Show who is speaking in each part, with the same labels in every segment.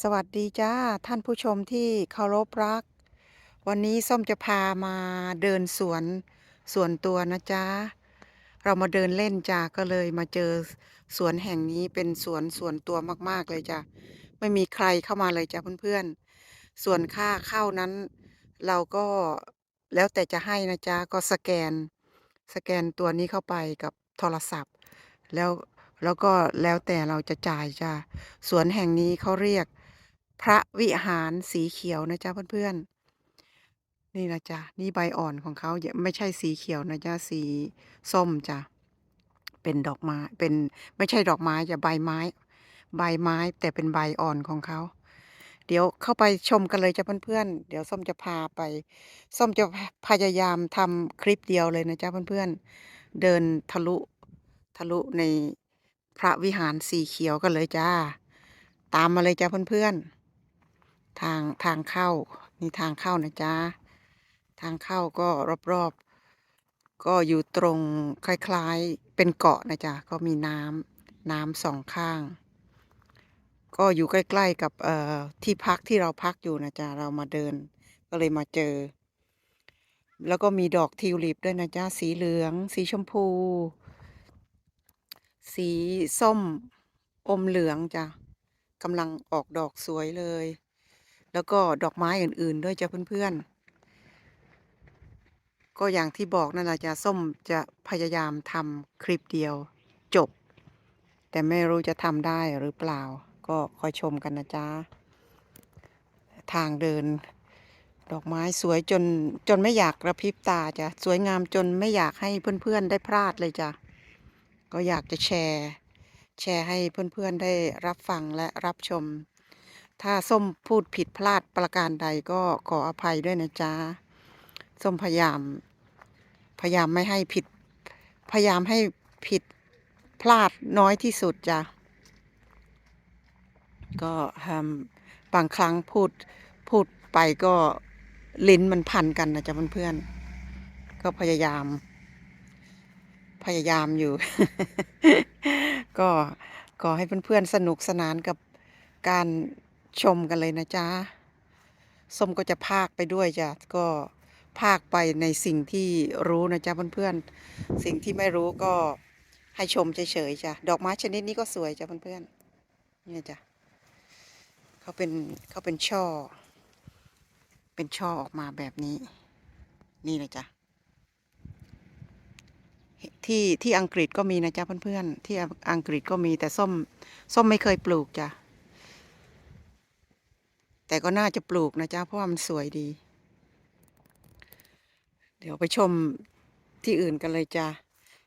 Speaker 1: สวัสดีจ้าท่านผู้ชมที่เคารพรัก วันนี้ส้มจะพามาเดินสวนส่วนตัวนะจ๊ะเรามาเดินเล่นจ้าก็เลยมาเจอสวนแห่งนี้เป็นสวนส่วนตัวมาก ๆ เลยจ้ะไม่มีใครเข้ามาเลยจ้ะเพื่อนๆ ส่วนค่าเข้านั้น เราก็แล้วแต่จะให้นะจ๊ะก็สแกน สแกนตัวนี้เข้าไปกับโทรศัพท์ แล้วแล้วก็แล้วแต่เราจะจ่ายจ้ะสวนแห่งนี้เขาเรียก พระวิหารสีเขียวนะจ๊ะเพื่อนๆ นี่นะจ๊ะนี่ใบอ่อนของเขาอย่าไม่ใช่สีเขียวนะจ๊ะสีส้มจ้ะเป็นดอกไม้เป็นไม่ใช่ดอกไม้จะใบไม้ ใบไม้แต่เป็นใบอ่อนของเขา เดี๋ยวเข้าไปชมกันเลยจ้ะเพื่อนๆ เดี๋ยวส้มจะพาไป ส้มจะพยายามทำคลิปเดียวเลยนะจ๊ะเพื่อนๆ เดินทะลุทะลุในพระวิหารสีเขียวกันเลยจ้า ตามมาเลยจ้าเพื่อนๆ ทางทางเข้านี่ทางเข้านะจ๊ะทางเข้าก็รอบๆ ก็อยู่ตรงคล้ายๆเป็นเกาะนะจ๊ะก็มีน้ำน้ำสองข้าง ก็อยู่ใกล้ๆกับเอ่อที่พักที่เราพักอยู่นะจ๊ะเรามาเดินก็เลยมาเจอ แล้วก็มีดอกทิวลิปด้วยนะจ๊ะสีเหลือง สีชมพู สีส้มอมเหลืองจ้ะกำลังออกดอกสวยเลย แล้วก็ดอกไม้อื่นๆ ด้วยจ้ะเพื่อนๆ ก็อย่างที่บอกนั่นแหละจ้ะส้มจะพยายามทำคลิปเดียวจบ แต่ไม่รู้จะทำได้หรือเปล่า ก็คอยชมกันนะจ๊ะ ทางเดิน ดอกไม้สวยจนจนไม่อยากกระพริบตาจ้ะสวยงามจนไม่อยากให้เพื่อนๆ ได้พลาดเลยจ้ะ ก็อยากจะแชร์ แชร์ให้เพื่อนๆ ได้รับฟังและรับชม ถ้าส้มพูดผิดพลาดประการใดก็ขออภัยด้วยนะจ๊ะส้มพยายาม พยายามไม่ให้ผิด พยายามให้ผิดพลาดน้อยที่สุดจ้ะก็บางครั้งพูดพูดไปก็ลิ้นมันพันกันนะจ๊ะเพื่อนๆก็พยายาม พยายามอยู่ ก็ขอให้เพื่อนๆสนุกสนานกับการ ชมกันเลยนะจ๊ะส้มก็จะพากไปด้วยจ้ะก็พากไปในสิ่งที่รู้นะจ๊ะเพื่อนๆสิ่งที่ไม่รู้ก็ให้ชมเฉยๆจ้ะดอกไม้ชนิดนี้ก็สวยจ้ะเพื่อนๆนี่จ้ะเขาเป็นเขาเป็นช่อ เป็นช่อออกมาแบบนี้ นี่เลยจ้ะที่ที่อังกฤษก็มีนะจ๊ะเพื่อนๆที่อังกฤษก็มีแต่ส้ม ส้มไม่เคยปลูกจ้ะ แต่ก็น่าจะปลูกนะจ๊ะเพราะว่ามันสวยดี เดี๋ยวไปชมที่อื่นกันเลยจ้ะ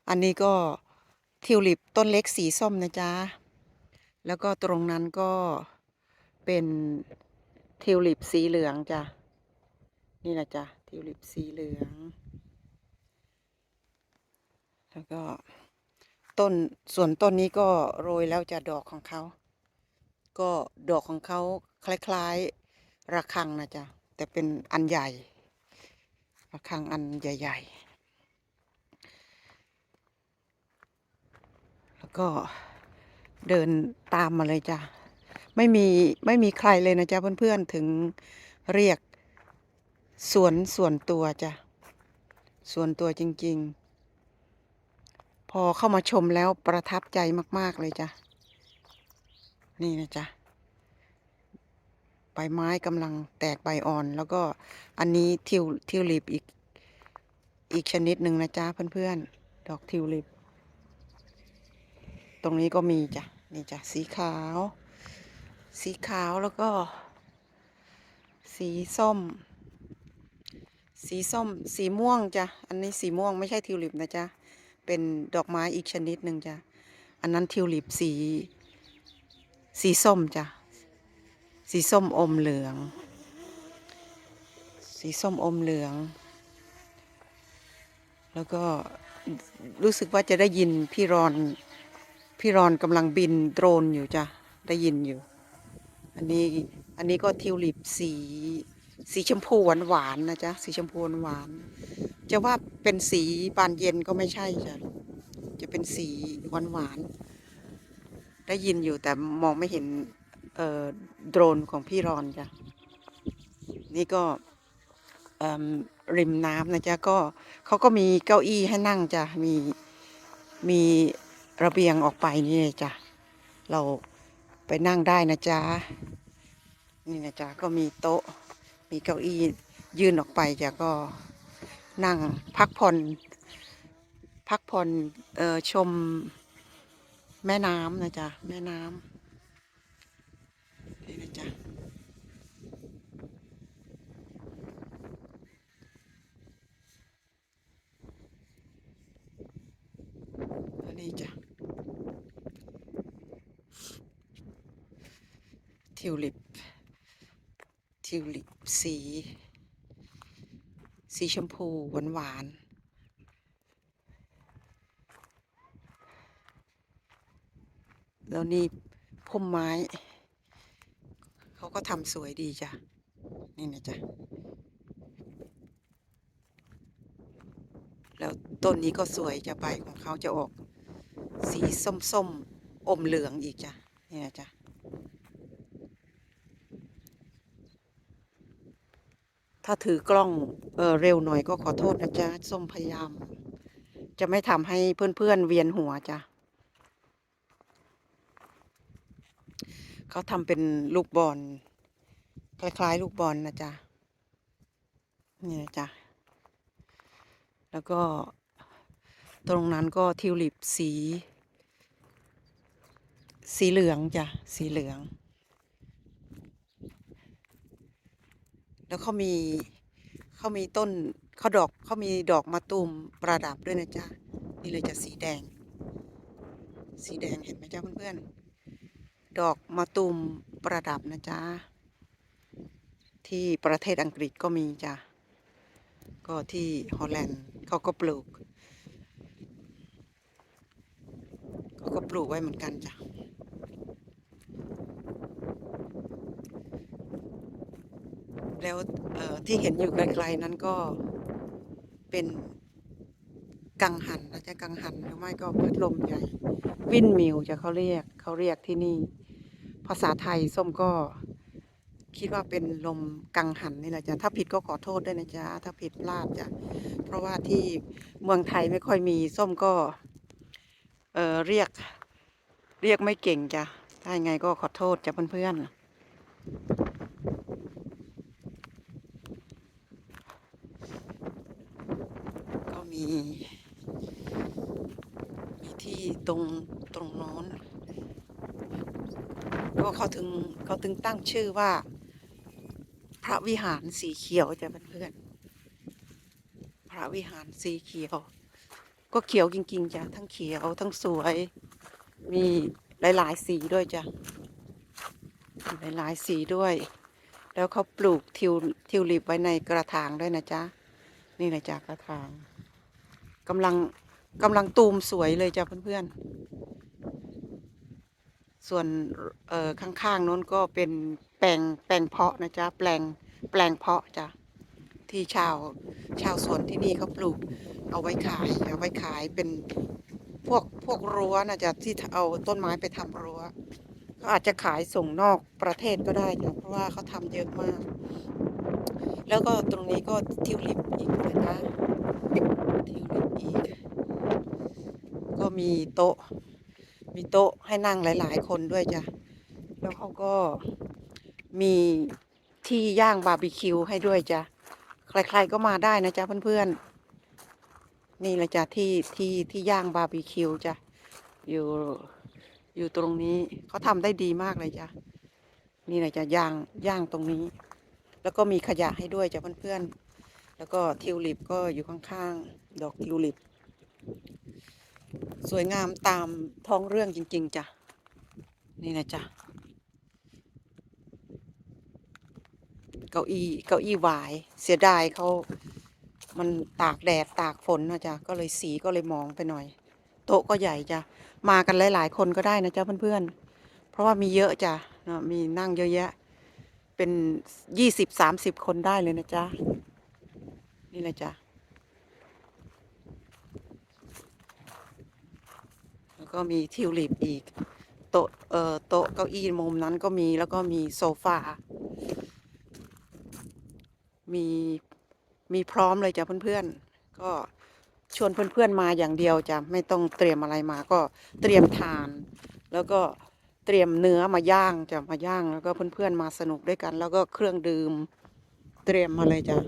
Speaker 1: อันนี้ก็ทิวลิปต้นเล็กสีส้มนะจ๊ะแล้วก็ตรงนั้นก็เป็นทิวลิปสีเหลืองจ้ะนี่นะจ๊ะทิวลิปสีเหลือง แล้วก็ต้นส่วนต้นนี้ก็โรยแล้วจะดอกของเขา ก็ดอกของเขาคล้ายๆระฆังนะจ๊ะแต่เป็นอันใหญ่ระฆังอันใหญ่ ๆ แล้วก็เดินตามมาเลยจ้ะไม่มีไม่มีใครเลยนะจ๊ะเพื่อนๆถึงเรียกสวนส่วนตัวจ้ะส่วนตัวจริง ๆ พอเข้ามาชมแล้วประทับใจมาก ๆ เลยจ้ะ นี่นะจ๊ะใบไม้กำลังแตกใบอ่อน แล้วก็อันนี้ทิวทิวลิปอีกอีกชนิดหนึ่งนะจ๊ะเพื่อนๆ ดอกทิวลิป ตรงนี้ก็มีจ้ะนี่จ้ะสีขาว สีขาวแล้วก็ สีส้ม สีส้ม สีม่วงจ้ะอันนี้สีม่วงไม่ใช่ทิวลิปนะจ๊ะเป็นดอกไม้อีกชนิดหนึ่งจ้ะอันนั้นทิวลิปสี สีส้มจ้ะ สีส้มอมเหลือง สีส้มอมเหลือง แล้วก็รู้สึกว่าจะได้ยินพี่รอนพี่รอนกำลังบินโดรนอยู่จ้ะ ได้ยินอยู่ อันนี้อันนี้ก็ทิวลิปสีสีชมพูหวานหวานๆนะจ๊ะ สีชมพูหวานๆจะว่าเป็นสีบานเย็นก็ไม่ใช่จ้ะ จะเป็นสีหวานหวาน ได้ยินอยู่แต่มองไม่เห็นโดรนของพี่รอนจ้ะนี่ก็ริมน้ำนะจ๊ะก็เขาก็มีเก้าอี้ให้นั่งจ้ะมีมีระเบียงออกไปนี่จ้ะเราไปนั่งได้นะจ๊ะนี่นะจ๊ะก็มีโต๊ะมีเก้าอี้ยื่นออกไปจ้ะก็นั่งพักผ่อน พักผ่อนเอ่อชม แม่น้ำนะจ๊ะ แม่น้ำนี่นะจ๊ะอันนี้จ้ะทิวลิป ทิวลิปสี สีชมพูหวานหวาน แล้วนี่พุ่มไม้ เขาก็ทำสวยดีจ้ะ นี่นะจ๊ะแล้วต้นนี้ก็สวยจะใบของเขาจะออก สีส้มๆอมเหลืองอีกจ้ะ นี่นะจ๊ะถ้าถือกล้องเออเร็วหน่อยก็ขอโทษนะจ๊ะ ส้มพยายาม จะไม่ทำให้เพื่อนๆเวียนหัวจ้ะ เขาทำเป็นลูกบอลคล้ายๆ ลูกบอลนะจ๊ะนี่นะจ๊ะแล้วก็ตรงนั้นก็ทิวลิปสี สีเหลืองจ้ะสีเหลือง แล้วเขามีเขามีต้นเขาดอกเขามีดอกมะตูมประดับด้วยนะจ๊ะนี่เลยจะสีแดง สีแดงเห็นไหมจ๊ะเพื่อนๆ ดอกมะตูมประดับนะจ๊ะ ที่ประเทศอังกฤษก็มีจ้ะ ก็ที่ฮอลแลนด์เขาก็ปลูก เขาก็ปลูกไว้เหมือนกันจ้ะแล้วที่เห็นอยู่ไกลๆนั้นก็เป็นกังหันนะจ๊ะกังหันหรือไม่ก็พัดลมใหญ่ วินมิวจะเขาเรียกเขาเรียกที่นี่ ภาษาไทยส้มก็คิดว่าเป็นลมกังหันนี่แหละจ้ะถ้าผิดก็ขอโทษด้วยนะจ๊ะถ้าผิดพลาดจ้ะเพราะว่าที่เมืองไทยไม่ค่อยมีส้มก็เออเรียกเรียกไม่เก่งจ้ะถ้ายังไงก็ขอโทษจ้ะเพื่อนๆก็มีมีที่ตรงตรงโน้น ก็เขาถึงเขาถึงตั้งชื่อว่า พระวิหารสีเขียวจ้ะเพื่อนๆพระวิหารสีเขียว ก็เขียวจริงๆจ้ะทั้งเขียวทั้งสวย มีหลายๆสีด้วยจ้ะหลายๆสีด้วย แล้วเขาปลูกทิวทิวลิปไว้ในกระถางด้วยนะจ๊ะนี่นะจ๊ะกระถางกำลังกำลังตูมสวยเลยจ้ะเพื่อนๆ ส่วนเอ่อข้างๆโน้นก็เป็นแปลงแปลงเพาะนะจ๊ะแปลงแปลงเพาะจ้ะที่ชาวชาวสวนที่นี่เขาปลูก เอาไว้ขายเอาไว้ขายเป็นพวกพวกรั้วนะจ๊ะที่เอาต้นไม้ไปทำรั้วเขาอาจจะขายส่งนอกประเทศก็ได้จ้ะเพราะว่าเขาทำเยอะมาก แล้วก็ตรงนี้ก็ทิวลิปอีกนะคะทิวลิปอีก ก็มีโต๊ะ มีโต๊ะให้นั่งหลาย ๆ คนด้วยจ้ะ แล้วเขาก็มีที่ย่างบาร์บีคิวให้ด้วยจ้ะ ใคร ๆ ก็มาได้นะจ๊ะเพื่อนๆ นี่แหละจ้ะที่ที่ที่ย่างบาร์บีคิวจ้ะ อยู่อยู่ตรงนี้เขาทำได้ดีมากเลยจ้ะ นี่แหละจ้ะย่างย่างตรงนี้ แล้วก็มีขยะให้ด้วยจ้ะเพื่อนๆ แล้วก็ทิวลิปก็อยู่ข้างๆ ดอกทิวลิป สวยงามตามท้องเรื่องจริง ๆจ้ะ นี่นะจ๊ะเก้าอี้เก้าอี้หวาย เสียดายเขามันตากแดดตากฝนนะจ๊ะ ก็เลยสีก็เลยมองไปหน่อย โต๊ะก็ใหญ่จ้ะ มากันหลาย ๆ คนก็ได้นะจ๊ะเพื่อนๆ เพราะว่ามีเยอะจ้ะเนะมีนั่งเยอะแยะ เป็นยี่สิบสามสิบคนได้เลยนะจ๊ะ นี่แหละจ้ะ แล้ว ก็มีทิวลิปอีก โต๊ะเอ่อโต๊ะเก้าอี้มุมนั้นก็มีแล้วก็มีโซฟา มีมีพร้อมเลยจ้ะเพื่อนๆ ก็ชวนเพื่อนๆมาอย่างเดียวจ้ะไม่ต้องเตรียมอะไรมาก็เตรียมทาน แล้วก็เตรียมเนื้อมาย่างจะมาย่างแล้วก็เพื่อนๆมาสนุกด้วยกัน แล้วก็เครื่องดื่มเตรียมมาเลยจ้ะ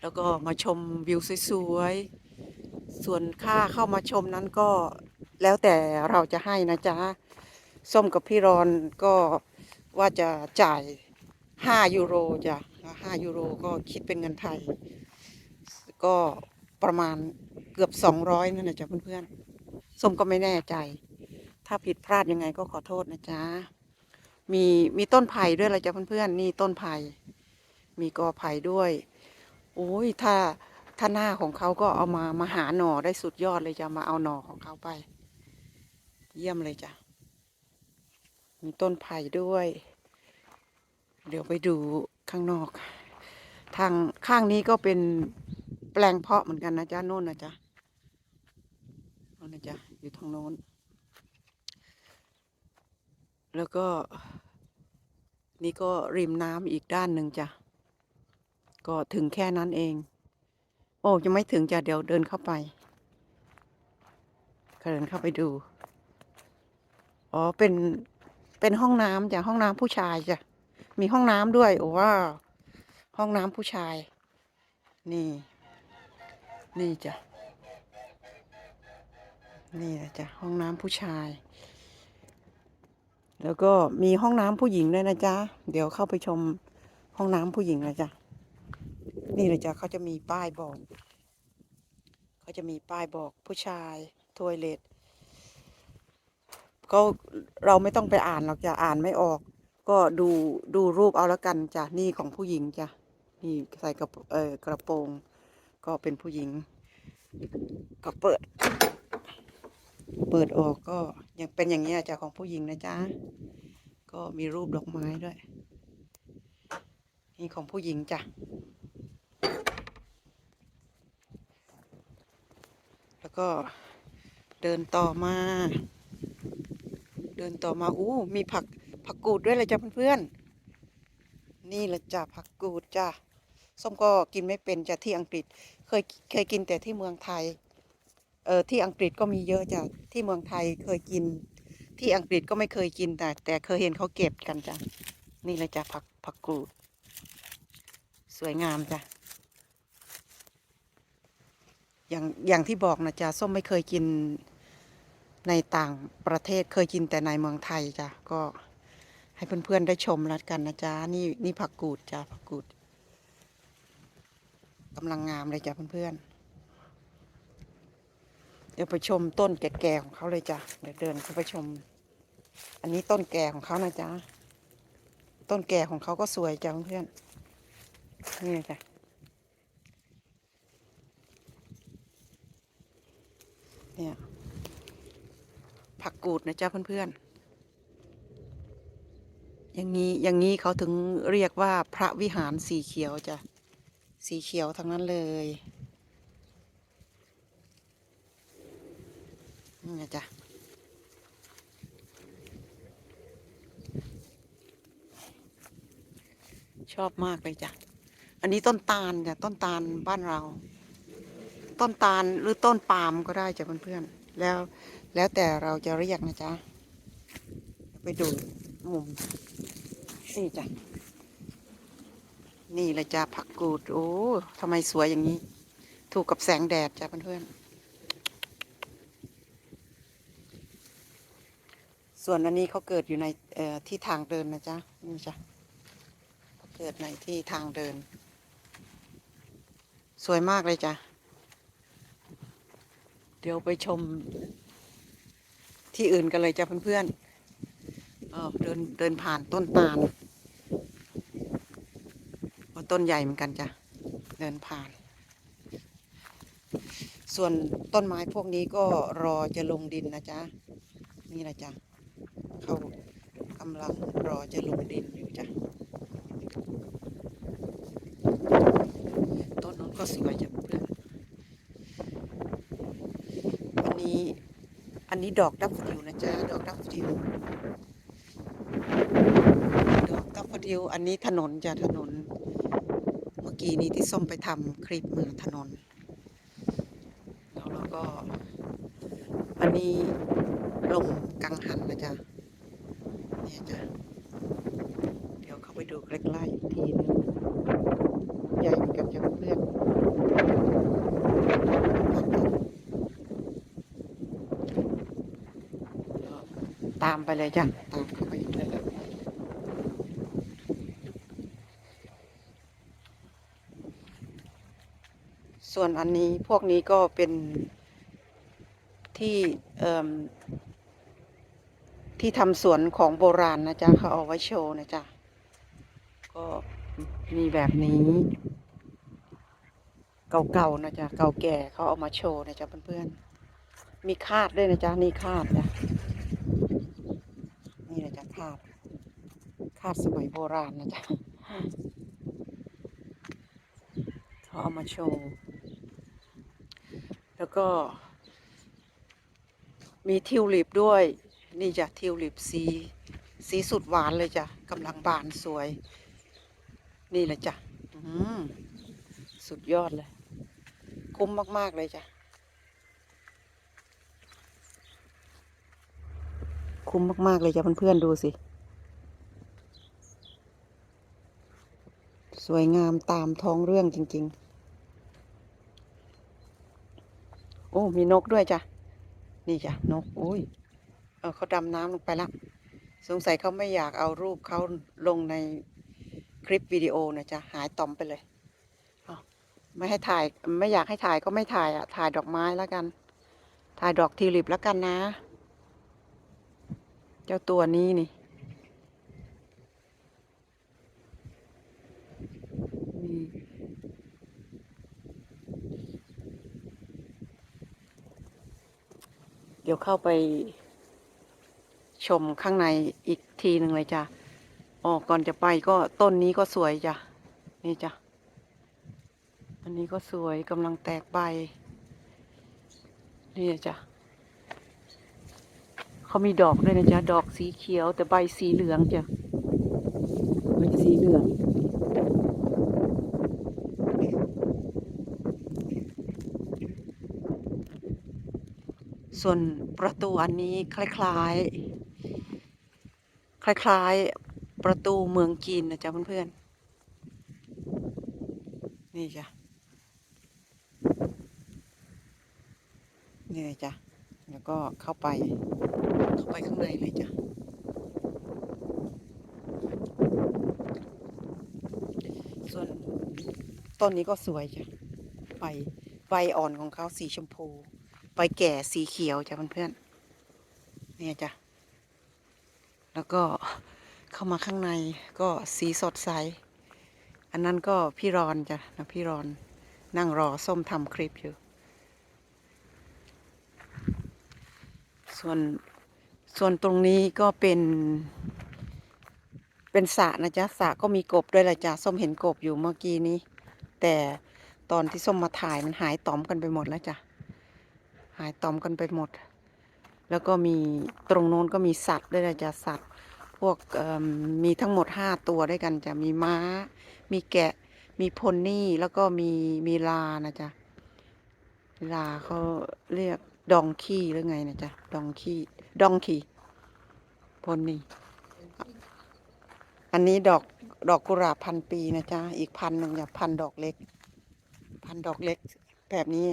Speaker 1: แล้วก็มาชมวิวสวยๆ ส่วนค่าเข้ามาชมนั้นก็ แล้วแต่เราจะให้นะจ๊ะ ส้มกับพี่รอนก็ว่าจะจ่าย 5 ยูโรจ้ะ5ยูโรก็คิดเป็นเงินไทย ก็ประมาณเกือบ 200 นั่นแหละจ้ะเพื่อนๆ ส้มก็ไม่แน่ใจ ถ้าผิดพลาดยังไงก็ขอโทษนะจ๊ะ มีมีต้นไผ่ด้วยละจ้ะเพื่อนๆ นี่ต้นไผ่ มีกอไผ่ด้วยโอ้ยถ้าถ้าหน้าของเขาก็เอามามาหาหน่อได้สุดยอดเลยจะมาเอาหน่อของเขาไป เยี่ยมเลยจ้ะ มีต้นไผ่ด้วย เดี๋ยวไปดูข้างนอก ทางข้างนี้ก็เป็นแปลงเพาะเหมือนกันนะจ๊ะโน่นนะจ๊ะโน่นนะจ๊ะอยู่ทางโน้น แล้วก็ นี่ก็ริมน้ำอีกด้านหนึ่งจ้ะ ก็ถึงแค่นั้นเอง โอ้ยังไม่ถึงจ้ะเดี๋ยวเดินเข้าไปเดินเข้าไปดู อ๋อ เป็น เป็นห้องน้ำจ้ะห้องน้ำผู้ชายจ้ะ มีห้องน้ำด้วย โอ้ว้าห้องน้ำผู้ชาย นี่ นี่จ้ะ นี่แหละจ้ะ ห้องน้ำผู้ชาย แล้วก็มีห้องน้ำผู้หญิงด้วยนะจ๊ะ เดี๋ยวเข้าไปชมห้องน้ำผู้หญิงนะจ๊ะ นี่เลยจ้ะเขาจะมีป้ายบอก เขาจะมีป้ายบอกผู้ชายทอยเลท ก็เราไม่ต้องไปอ่านหรอกจ้ะอ่านไม่ออก ก็ดูดูรูปเอาแล้วกันจ้ะนี่ของผู้หญิงจ้ะนี่ใส่กระโปเออกระโปรง ก็เป็นผู้หญิง ก็เปิด เปิดออกก็ยังเป็นอย่างนี้ยจ้ะของผู้หญิงนะจ๊ะก็มีรูปดอกไม้ด้วย นี่ของผู้หญิงจ้ะแล้วก็เดินต่อมา เดินต่อมาอู้มีผักผักกูดด้วยเลยจ้ะเพื่อนๆนี่แหละจ้ะผักกูดจ้ะส้มก็กินไม่เป็นจ้ะที่อังกฤษเคยเคยกินแต่ที่เมืองไทยเออที่อังกฤษก็มีเยอะจ้ะที่เมืองไทยเคยกิน ที่อังกฤษก็ไม่เคยกินแต่แต่เคยเห็นเขาเก็บกันจ้ะนี่เลยจ้ะผักผักกูด สวยงามจ้ะอย่างอย่างที่บอกนะจ๊ะส้มไม่เคยกิน ในต่างประเทศเคยกินแต่ในเมืองไทยจ้ะก็ให้เพื่อนๆได้ชมแล้วกันนะจ๊ะนี่นี่ผักกูดจ้ะผักกูดกำลังงามเลยจ้ะเพื่อนๆเดี๋ยวไปชมต้นแก่ๆของเขาเลยจ้ะเดี๋ยวเดินเข้าไปชม อันนี้ต้นแก่ของเขานะจ๊ะต้นแก่ของเขาก็สวยจ้ะเพื่อนๆนี่จ้ะเนี่ย ผักกูดนะจ๊ะเพื่อนๆ อย่างนี้อย่างนี้เขาถึงเรียกว่าพระวิหารสีเขียวจ้ะ สีเขียวทั้งนั้นเลยนี่นะจ๊ะชอบมากเลยจ้ะ อันนี้ต้นตาลจ้ะต้นตาลบ้านเรา ต้นตาลหรือต้นปาล์มก็ได้จ้ะเพื่อนๆ แล้ว แล้วแต่เราจะเรียกนะจ๊ะ ไปดูมุมนี่จ้ะ นี่เลยจ้ะผักกูด โอ้ทำไมสวยอย่างนี้ ถูกกับแสงแดดจ้ะเพื่อนๆ ส่วนอันนี้เขาเกิดอยู่ในที่ทางเดินนะจ๊ะ นี่จ้ะเกิดในที่ทางเดิน สวยมากเลยจ้ะ เดี๋ยวไปชม ที่อื่นกันเลยจ้ะเพื่อนๆเออเดินเดินผ่านต้นตาลต้นใหญ่เหมือนกันจ้ะเดินผ่าน ส่วนต้นไม้พวกนี้ก็รอจะลงดินนะจ๊ะนี่แหละจ้ะเขากำลังรอจะลงดินอยู่จ้ะต้นนั้นก็สวยจ้ะเพื่อ นี้ดอกดับดิวนะจ๊ะดอกดับดิวดอกดับดิวอันนี้ถนนจ้ะถนน เมื่อกี้นี้ที่ส้มไปทำคลิปมือถนน แล้วเราก็ อันนี้ลงกังหันนะจ๊ะ เนี่ยจ้ะ เดี๋ยวเข้าไปดูใกล้ๆอีกทีนึงใหญ่เหมือนกันจ้ะเพื่อน ๆตามไปจ้ะตามเข้าไปส่วนอันนี้พวกนี้ก็เป็นที่ที่ทำสวนของโบราณนะจ๊ะเขาเอาไว้โชว์นะจ๊ะก็มีแบบนี้เก่าๆนะจ๊ะเก่าแก่เขาเอามาโชว์นะจ๊ะเพื่อนๆมีคาดด้วยนะจ๊ะนี่คาดจ้ะนี่นะจ๊ะคาด คาดสมัยโบราณนะจ๊ะเขาเอามาโชว์ แล้วก็ มีทิวลิปด้วย นี่จ้ะทิวลิปสี สีสุดหวานเลยจ้ะกำลังบานสวย นี่แหละจ้ะอืมสุดยอดเลย คุ้มมาก ๆ เลยจ้ะ คุ้มมาก ๆ เลยจ้ะเพื่อนๆดูสิ สวยงามตามท้องเรื่องจริง ๆ โอ้ มีนกด้วยจ้ะ นี่จ้ะ นกอุ้ย เออเขาดำน้ำลงไปแล้วสงสัยเขาไม่อยากเอารูปเขาลงในคลิปวิดีโอนะจ๊ะ หายต่อมไปเลยเไม่ให้ถ่าย ไม่อยากให้ถ่ายก็ไม่ถ่ายอะ ถ่ายดอกไม้แล้วกัน ถ่ายดอกทิวลิปแล้วกันนะ เจ้าตัวนี้นี่เดี๋ยวเข้าไปชมข้างในอีกทีหนึ่งเลยจ้ะอ๋อก่อนจะไปก็ต้นนี้ก็สวยจ้ะ นี่จ้ะ อันนี้ก็สวยกำลังแตกใบ นี่จ้ะ เขามีดอกด้วยนะจ๊ะ ดอกสีเขียวแต่ใบสีเหลืองจ้ะใบสีเหลือง ส่วนประตูอันนี้คล้ายๆ คล้ายๆ ประตูเมืองจีนนะจ๊ะเพื่อนๆ นี่จ้ะ นี่เลยจ้ะ แล้วก็เข้าไป เข้าไปข้างในเลยจ้ะส่วนต้นนี้ก็สวยจ้ะใบใบอ่อนของเขาสีชมพู ใบแก่สีเขียวจ้ะเพื่อนๆเนี่ยจ้ะ แล้วก็เข้ามาข้างในก็สีสดใส อันนั้นก็พี่รอนจ้ะนะพี่รอนนั่งรอส้มทำคลิปอยู่ ส่วนส่วนตรงนี้ก็เป็นเป็นสระนะจ๊ะสระก็มีกบด้วยละจ้ะส้มเห็นกบอยู่เมื่อกี้นี้ แต่ตอนที่ส้มมาถ่ายมันหายตอมกันไปหมดแล้วจ้ะ หายตอมกันไปหมด แล้วก็มีตรงโน้นก็มีสัตว์ด้วยนะจ๊ะสัตว์ พวกมีทั้งหมดห้าตัวด้วยกันจะมีม้า มีแกะ มีพนนี่แล้วก็มีมีลานะจ๊ะลาเขาเรียกดองขี้หรือไงนะจ๊ะดองขี้ดองขี้พนนี่อันนี้ดอกดอกกุหลาบพันปีนะจ๊ะอีกพันหนึ่งจ้ะพันดอกเล็ก พันดอกเล็กแบบนี้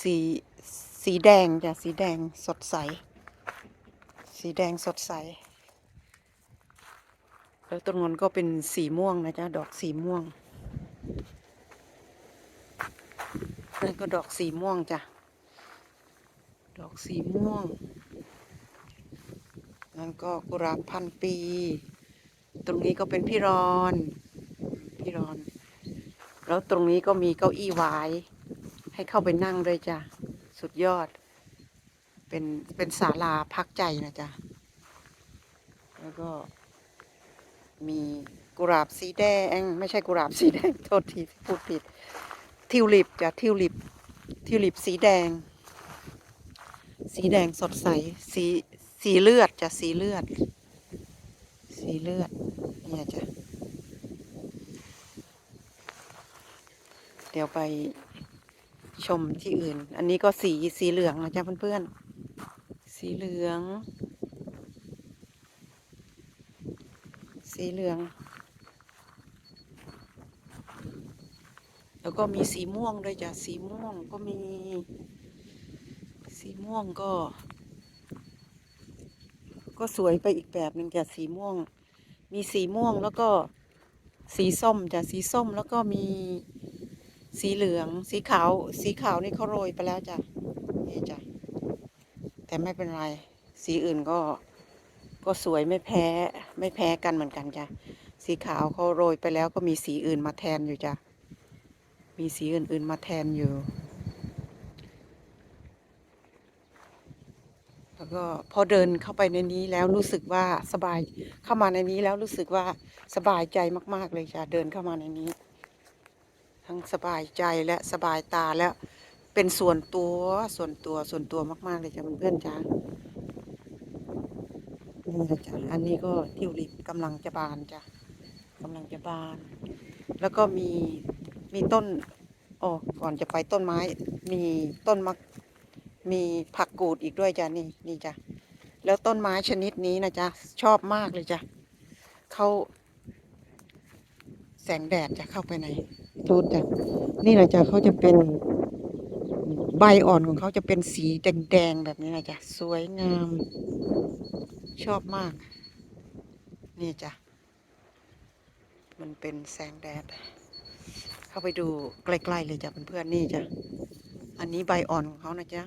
Speaker 1: สีสีแดงจ้ะสีแดงสดใส สีแดงสดใส แล้วต้นนนก็เป็นสีม่วงนะจ๊ะดอกสีม่วงนั่นก็ดอกสีม่วงจ้ะดอกสีม่วงนั่นก็กุหลาบพันปี ตรงนี้ก็เป็นพี่รอน พี่รอน แล้วตรงนี้ก็มีเก้าอี้ไว้ ให้เข้าไปนั่งด้วยจ้ะ สุดยอด เป็นเป็นศาลาพักใจนะจ๊ะ แล้วก็มีกุหลาบสีแดง ไม่ใช่กุหลาบสีแดง โทษทีพูดผิด ทิวลิปจ้ะทิวลิป ทิวลิปสีแดง สีแดงสดใส สีสีเลือดจ้ะสีเลือด สีเลือด เนี่ยจ้ะ เดี๋ยวไป ชมที่อื่น อันนี้ก็สีสีเหลืองนะจ๊ะเพื่อนๆ สีเหลือง สีเหลือง แล้วก็มีสีม่วงด้วยจ้ะ สีม่วงก็มี สีม่วงก็ ก็สวยไปอีกแบบหนึ่งจ้ะ สีม่วง มีสีม่วงแล้วก็สีส้มจ้ะ สีส้มแล้วก็มี สีเหลือง สีขาว สีขาวนี่เขาโรยไปแล้วจ้ะ นี่จ้ะ แต่ไม่เป็นไร สีอื่นก็ ก็สวยไม่แพ้ ไม่แพ้กันเหมือนกันจ้ะ สีขาวเขาโรยไปแล้วก็มีสีอื่นมาแทนอยู่จ้ะ มีสีอื่นๆมาแทนอยู่ แล้วก็พอเดินเข้าไปในนี้แล้วรู้สึกว่าสบาย เข้ามาในนี้แล้วรู้สึกว่าสบายใจมาก ๆเลยจ้ะ เดินเข้ามาในนี้ ทั้งสบายใจและสบายตาและเป็นส่วนตัวส่วนตัวส่วนตัวมาก ๆ เลยจ้ะเพื่อนๆจ้ะนี่นะจ้ะอันนี้ก็ทิวลิปกำลังจะบานจ้ะกำลังจะบาน แล้วก็มีมีต้นอ๋อก่อนจะไปต้นไม้ มีต้นมะมีผักกูดอีกด้วยจ้ะนี่นี่จ้ะแล้วต้นไม้ชนิดนี้นะจ๊ะชอบมากเลยจ้ะเขาแสงแดดจะเข้าไปใน ตูดจ้ะนี่แหละจ้ะเขาจะเป็นใบอ่อนของเขาจะเป็นสีแดงๆแบบนี้นะจ้ะสวยงาม ชอบมาก นี่จ้ะมันเป็นแสงแดด เข้าไปดูใกล้ๆเลยจ้ะเพื่อนๆนี่จ้ะอันนี้ใบอ่อนของเขานะจ๊ะ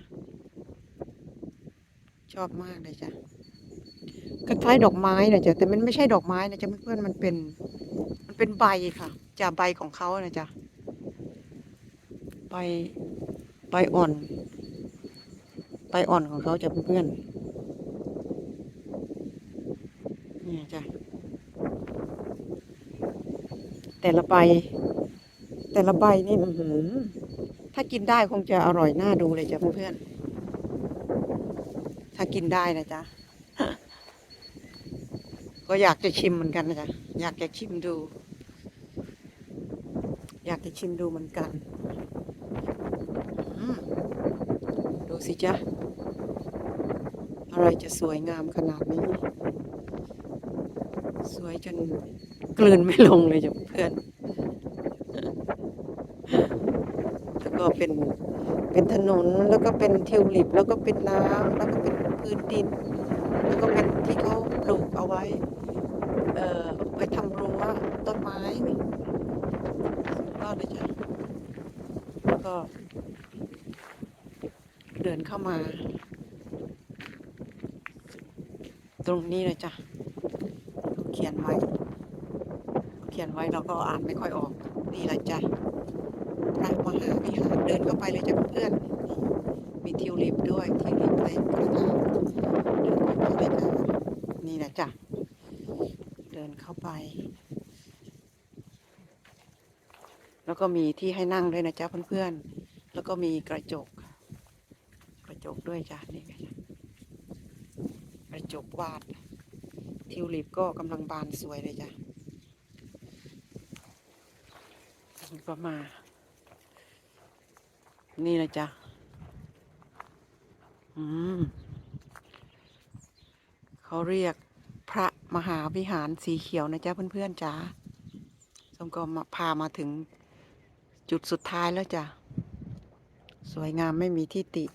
Speaker 1: ชอบมากเลยจ้ะคล้ายๆดอกไม้นะจ๊ะแต่มันไม่ใช่ดอกไม้นะจ๊ะเพื่อนๆมันเป็น มันเป็นใบค่ะ จ้ะใบของเขานะจ๊ะใบใบอ่อนใบอ่อนของเขาจะเพื่อนๆนี่จ้ะแต่ละใบแต่ละใบนี่หือถ้ากินได้คงจะอร่อยน่าดูเลยจ้ะเพื่อนถ้ากินได้นะจ๊ะก็อยากจะชิมเหมือนกันนะจ๊ะอยากจะชิมดู อยากจะชิมดูเหมือนกัน ดูสิจ๊ะ อะไรจะสวยงามขนาดนี้ สวยจนกลืนไม่ลงเลยจ้ะเพื่อน แล้วก็เป็นเป็นถนนแล้วก็เป็นทิวลิป แล้วก็เป็นน้ำแล้วก็เป็นพื้นดิน แล้วก็เป็นที่เขาปลูกเอาไว้ เอ่อไปทำรั้วต้นไม้ สุดยอดเลยจ้ะแล้วก็ เดินเข้ามา ตรงนี้เลยจ้ะเขียนไว้ เขียนไว้เราก็อ่านไม่ค่อยออก นี่แหละจ้ะพระมหาวิหารเดินเข้าไปเลยจ้ะเพื่อน มีทิวลิปด้วยทิวลิปในกระถางเดินเข้าไปเลยจ้ะนี่แหละจ้ะเดินเข้าไป แล้วก็มีที่ให้นั่งด้วยนะจ๊ะเพื่อนๆ แล้วก็มีกระจก กระจกด้วยจ้ะนี่กระจกวาด ทิวลิปก็กำลังบานสวยเลยจ้ะก็มา นี่นะจ๊ะ อืม เขาเรียกพระมหาวิหารสีเขียวนะจ๊ะเพื่อนๆจ้าสมก็มาพามาถึง จุดสุดท้ายแล้วจ้ะ สวยงามไม่มีที่ติ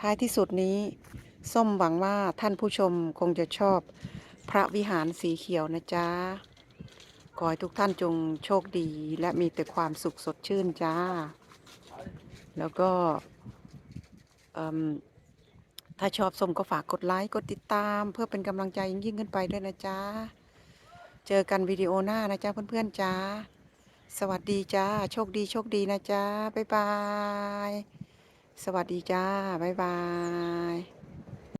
Speaker 1: ท้ายที่สุดนี้ ส้มหวังว่าท่านผู้ชมคงจะชอบพระวิหารสีเขียวนะจ๊ะ ขอให้ทุกท่านจงโชคดีและมีแต่ความสุขสดชื่นจ้า แล้วก็ถ้าชอบส้มก็ฝากกดไลค์ กดติดตาม เพื่อเป็นกำลังใจยิ่งขึ้นไปด้วยนะจ๊ะ เจอกันวิดีโอหน้านะจ๊ะเพื่อนๆจ้าสวัสดีจ้า โชคดีโชคดีนะจ๊ะบ๊ายบาย สวัสดีจ้าบ๊ายบาย